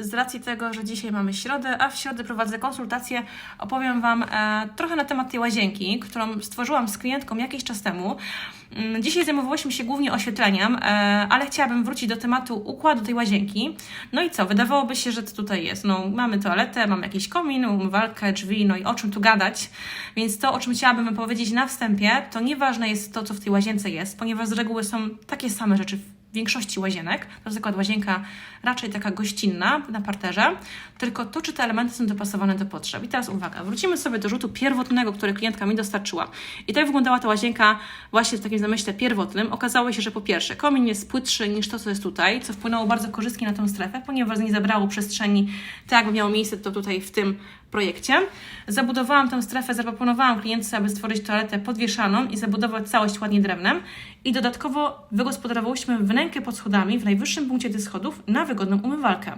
z racji tego, że dzisiaj mamy środę, a w środę prowadzę konsultacje, opowiem Wam e, trochę na temat tej łazienki, którą stworzyłam z klientką jakiś czas temu. Mm, Dzisiaj zajmowałyśmy się głównie oświetleniem, e, ale chciałabym wrócić do tematu układu tej łazienki. No i co? Wydawałoby się, że co tutaj jest? No, mamy toaletę, mamy jakiś komin, umywalkę, drzwi, no i o czym tu gadać? Więc to, o czym chciałabym powiedzieć na wstępie, to nieważne jest to, co w tej łazience jest, ponieważ z reguły są takie same rzeczy większości łazienek, na przykład łazienka raczej taka gościnna na parterze, tylko to, czy te elementy są dopasowane do potrzeb. I teraz uwaga, wrócimy sobie do rzutu pierwotnego, który klientka mi dostarczyła. I tak wyglądała ta łazienka właśnie w takim zamyśle pierwotnym. Okazało się, że po pierwsze komin jest płytszy niż to, co jest tutaj, co wpłynęło bardzo korzystnie na tę strefę, ponieważ nie zabrało przestrzeni tak, jakby miało miejsce to tutaj w tym projekcie. Zabudowałam tę strefę, zaproponowałam klientce, aby stworzyć toaletę podwieszaną i zabudować całość ładnie drewnem. I dodatkowo wygospodarowałyśmy wnękę pod schodami w najwyższym punkcie tych schodów na wygodną umywalkę.